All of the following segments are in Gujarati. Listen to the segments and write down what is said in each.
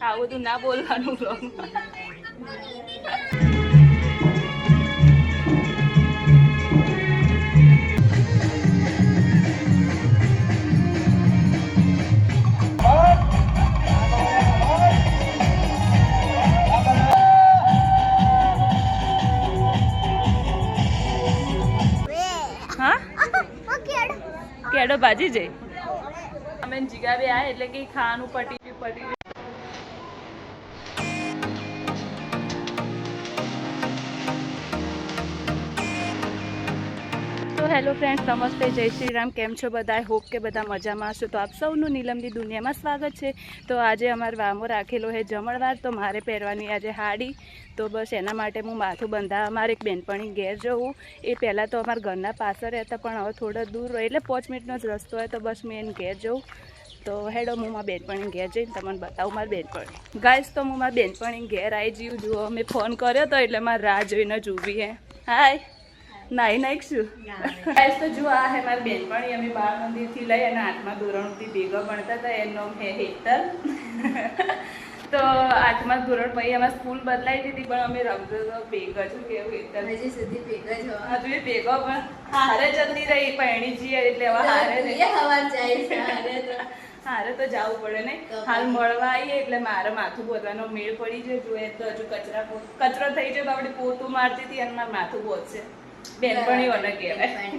આવું બધું ના બોલવાનું બ્લોગ કેડો બાજી જઈ. અમે જીગા આ એટલે કે ખાવાનું પટી પટી હેલો ફ્રેન્ડ્સ નમસ્તે, જય શ્રી રામ કેમ છો બધા હોપ કે બધા મજામાં હશો. તો આપ સૌનું નીલમની દુનિયામાં સ્વાગત છે. તો આજે અમારે વામો રાખેલો છે જમણવાર. તો મારે પહેરવાની આજે હાડી. તો બસ એના માટે હું માથું બંધાવવા મારે એક બેનપણી ઘેર જવું. એ પહેલાં તો અમારા ઘરના પાછળ રહેતા, પણ હવે થોડો દૂર એટલે પાંચ મિનિટનો જ રસ્તો હોય, તો બસ મેં એને ઘેર જવું. તો હેડો, હું મારા બેનપણી ઘેર જઈને તમને બતાવું મારા બેનપણી. ગાઈશ તો હું મારા બેનપણી ઘેર આવી જયું જુઓ, મેં ફોન કર્યો તો એટલે મારે રાહ જોઈને જ ઊભી હે. હાય નાઈ નાખશું ગાઈસ તો જુઓ આ હે મારી બેનપણી અમે બાળ મંદિરથી લઈ અને આઠમા ધોરણથી ભેગા ભણતા હતા એનો હે હેતલ. તો આઠમા ધોરણ પછી અમારે સ્કૂલ બદલાઈ દીધી પણ અમે રમતો તો ભેગા છું કેવું હેતર હજી સુધી ભેગા છો હજુ એ ભેગો પણ હારે જતી રહી પહેણી જીએ એટલે હવે હારે નહીં. હવા જાય હારે તો. હારે તો જવું પડે ને હાલ મળવા આવીએ એટલે મારે માથું બોધવાનો મેળ પડી જાય. જોઈએ તો હજુ કચરા કચરો થઈ જાય તો આપણે પોતું મારતી હતી અને મારું માથું બોધશે બેનપણીઓને કહેવાય.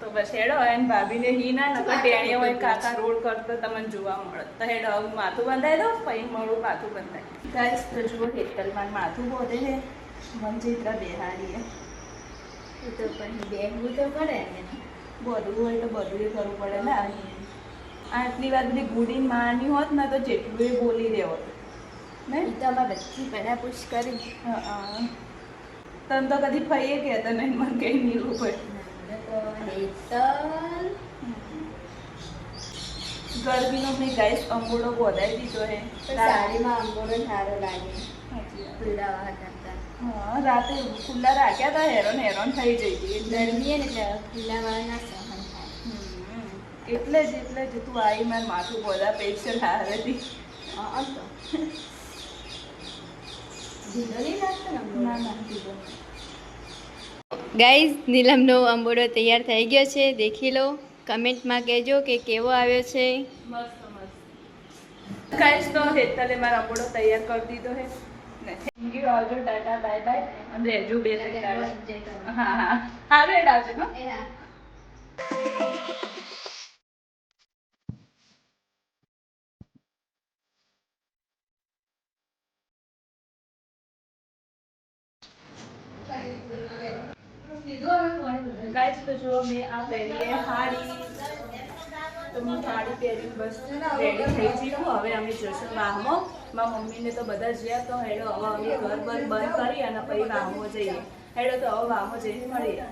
તો બસ હેડો એને ભાભીને હી ના નકર ટેણીઓ હોય કાકા રોડ કરતો તમને જોવા મળે. તો હેડો માથું બંધાઈ દો પછી મળું માથું બંધાય ગાઈસ તો જુઓ હેતલમાં માથું બોધે છે. મનચિત્ર બેહાડીએ. એ તો પછી બેહવું તો પડે ને. બધું હોય તો બધું એ કરવું પડે ને આટલી વાર બધી ગુડી માની હોત ને તો જેટલું એ બોલી દેવો ને એ તો અમે બધી પડાપૂછ કરી હા. તને તો કદી ફઈએ કે નહીં મને કઈ નહીં હેતલ ગરમીનો મેં ગાઈસ અંગોળો બોધાઈ દીધો હે. સાડીમાં અંબોડો સારો લાગે. વાહ કરતા. હા રાતે ખુલ્લા રાખ્યા હતા હેરોન હેરોન થઈ જઈ હતી. ગરમી ને એટલે ખુલ્લા વાળા ના સહન થાય. એટલે જ એટલે જ તું આવી માર માથું બોલા પેશલ હારેથી હા, તો ઢીલો નહીં લાગતો ને અંબોડો? ના ના કીધું ગાઈઝ નીલમનો આંબોડો તૈયાર થઈ ગયો છે. દેખી લો કમેન્ટમાં કહેજો કે કેવો આવ્યો છે. મસ્ત મસ્ત ગાઈસ તો હેતલે મારા અંબોડો તૈયાર કરી દીધો હે થેન્ક યુ આવજો ટાટા બાય બાય. અને રહેજો બે હા હા. હા રેડ આવજો હો. તો મેં આ પહેરીએ સાડી તો હું સાડી પહેરી બસ રેડી થઈ છું. હવે અમે જશું વાહમાં મારા મમ્મીને તો બધા જ્યાં તો હેડો હવે અમે ઘર બંધ બંધ કરી અને પછી વાહમાં જઈએ. હેડો તો હવે વાહમાં જઈને મળીએ.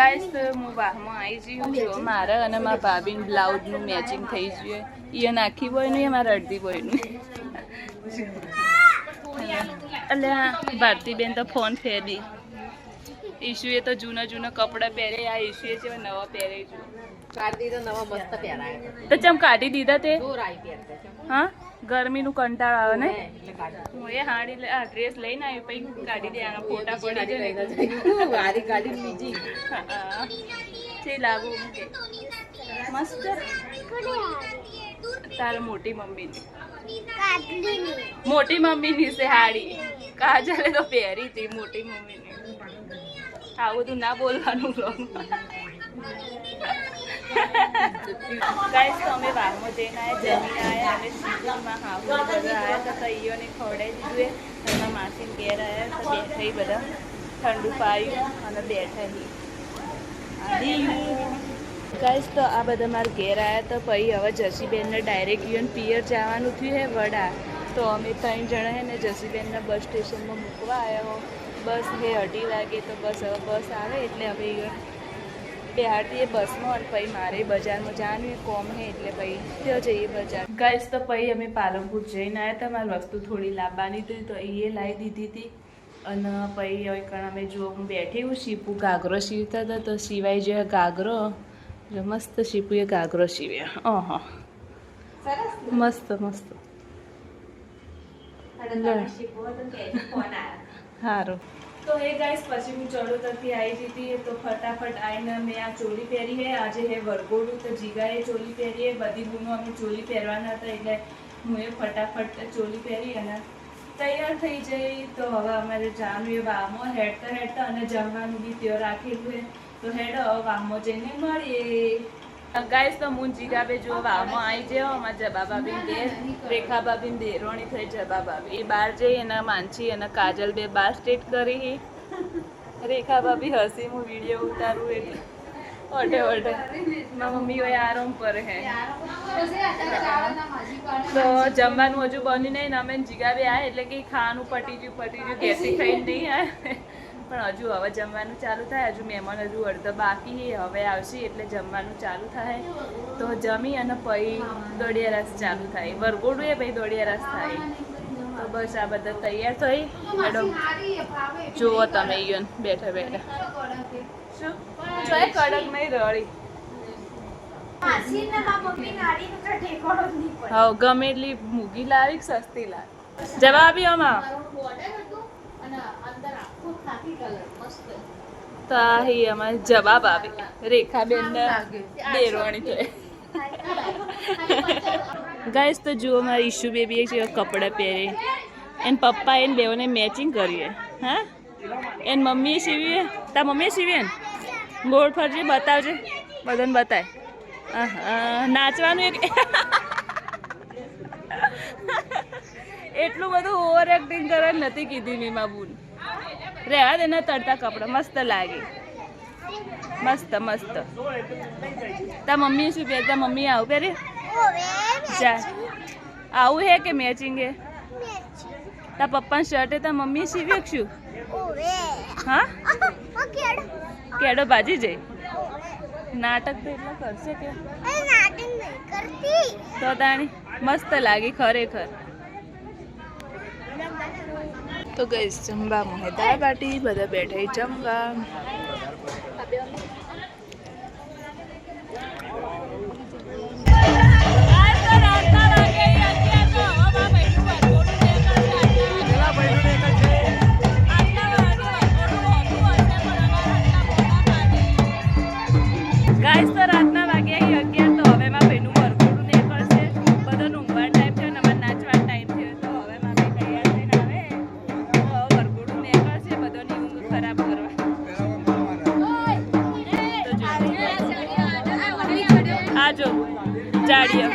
ગાઈસ તો હું વાહમાં આવી જઈ છું. મારે અને મારા ભાભીનું બ્લાઉઝનું મેચિંગ થઈ ગયું. એ નાખી બોયનું એ મારા અડધી બોયનું? અલ્યા ભારતીબેન તો ફોન ફેરી ઈશુએ તો જૂના જૂના કપડાં પહેરે આ ઈશુએ છે નવા પહેરે છે. કાઢી તો નવા મસ્ત પહેરાય. તો ચમ કાઢી દીધા તે? હા? ગરમીનું કંટાળ આવે ને? હું એ હાડી લે- આ ડ્રેસ લઈને આવી પછી કાઢી દે આના ફોટા પડી જાય લઈને કાઢી બીજી. છે લાગુ મૂકે. મસ્ત. તારા મોટી મમ્મીની. મોટી મમ્મીની છે હાડી. કાજલે તો પહેરી હતી મોટી મમ્મીની. આવું બધું ના બોલવાનું ગાઈસ તો અમે વાહમાં જઈને આવ્યા જમીને આવ્યા અને સીઝનમાં હાવું બધા આવ્યા તો તૈયોને ખવડાવી દીધું એ. અને માસીને ઘેર આવ્યા તો બેઠા બધા ઠંડુ પાયું અને બેઠા ગાઈસ તો આ બધા મારા ઘેર આવ્યા તો પછી હવે જસીબેનને ડાયરેક્ટ યુએન પિયર જવાનું થયું હે વડા. તો અમે ત્રણ જણા હે ને જસીબેનના બસ સ્ટેશનમાં મૂકવા આવ્યા હો. બસ હે અઢી વાગે તો બસ હવે બસ આવે એટલે હવે એ બસમાં અને પછી મારે બજારમાં જવાનું કોમ હે એટલે પછી ત્યાં જઈએ બજાર. ગાઈસ તો પછી અમે પાલનપુર જઈને આવ્યા હતા મારી વસ્તુ થોડી લાવવાની હતી તો એ લાવી દીધી હતી. અને પછી હવે કણ અમે જો હું બેઠી હું શીપુ ઘાઘરો સીવતા હતા તો સિવાય જે ઘાઘરો જો મસ્ત શીપુએ ઘાઘરો સીવ્યા. ઓહો. મસ્ત મસ્ત. સારું તો એ ગાઈસ, પછી હું ચડોતરથી આવી જતી તો ફટાફટ આવીને મેં આ ચોલી પહેરી હે. આજે હે વરગોડું તો જીગાએ ચોલી પહેરી હે. બધી બૂનો અમે ચોલી પહેરવાના હતા, એટલે હું એ ફટાફટ ચોલી પહેરી અને તૈયાર થઈ જઈ. તો હવે અમારે જવાનું એ વામો હેડતા હેડતા અને જમવાનું બી ત્યાં રાખેલું હે. તો હેડ વામો જઈને મળીએ. ગાઈસ તો હું જીગાબે જો વામો આવી જાય અમારા જબા ભાભી દે. રેખા ભાભી દેરોણી થઈ જબા બાબી એ બહાર જઈ એના માનસી અને કાજલ બે બાર સ્ટેટ કરી. રેખા બાબી હસી, હું વીડિયો ઉતારું એટલે. ઓઢે ઓઢે. મારા મમ્મી હોય આરામ પર હે. તો જમવાનું હજુ બન્યું નહીં અમે અમે જીગાબે આવે એટલે કે ખાવાનું પટી ગયું પટી ગયું ગેસી ખાઈને નહીં આવે પણ હજુ હવે જમવાનું ચાલુ થાય હજુ મહેમાન હજુ અડધા બાકી. હવે આવશે એટલે જમવાનું ચાલુ થાય. તો જમી અને પછી દોડિયા રસ ચાલુ થાય. વરગોડું એ પછી દોડિયા રસ થાય. તો બસ આ બધા તૈયાર થઈ. મેડમ જુઓ તમે ઈયોન બેઠા બેઠા. શું? જોય કડક નહીં રળી હા ગમે એટલી મૂગી લાવી સસ્તી લાવી. જવાબી આમાં. તો આ અમારે જવાબ આવે. રેખાબેન દેરવાણી છે ગાઈસ તો જુઓ મારા ઈશુ બેબી છે કપડાં પહેરે. એન પપ્પા એને બેઓને મેચિંગ કરીએ. હા? એન મમ્મીએ સીવીએ? તાર મમ્મીએ સીવીએ ને ગોળ ફરજે બતાવજે. બધાને બતાય. નાચવાનું એક એટલું બધું ઓવર એક્ટિંગ કરે નથી કીધી મેં બુન રહેવા દે ને તડતા કપડાં. મસ્ત લાગે. મસ્ત મસ્ત. તા મમ્મી શું પહેરતા મમ્મી આવું પહેરે? ચા આવું હે કે મેચિંગ હે? તા પપ્પાનું શર્ટ હે તા મમ્મી શી શું હા? કેડો બાજી જઈ. નાટક તો એટલા કરશે કે? તો તાણી મસ્ત લાગી ખરેખર. તો ગઈ જમવા મોહે દાળ બાટી બધા બેઠા જમવા. તો જો. આ જો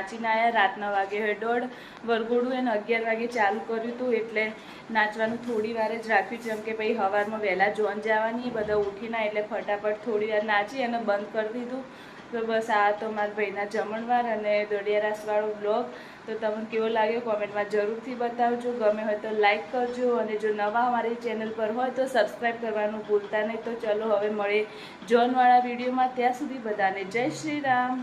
નાચીને આવ્યા રાતના વાગે હવે દોઢ વરઘોડું એને અગિયાર વાગે ચાલુ કર્યું હતું એટલે નાચવાનું થોડી વાર જ રાખ્યું, જેમ કે ભાઈ સવારમાં વહેલા જોન જવાની બધા ઉઠી ના એટલે ફટાફટ થોડી વાર નાચી અને બંધ કરી દીધું. તો બસ આ તો મારા ભાઈના જમણવાર અને દોડિયારાસવાળો બ્લોગ તો તમને કેવો લાગ્યો કોમેન્ટમાં જરૂરથી બતાવજો. ગમે હોય તો લાઈક કરજો અને જો નવા અમારી ચેનલ પર હોય તો સબસ્ક્રાઈબ કરવાનું ભૂલતા નહીં. તો ચલો હવે મળે જોનવાળા વિડીયોમાં. ત્યાં સુધી બધાને જય શ્રી રામ.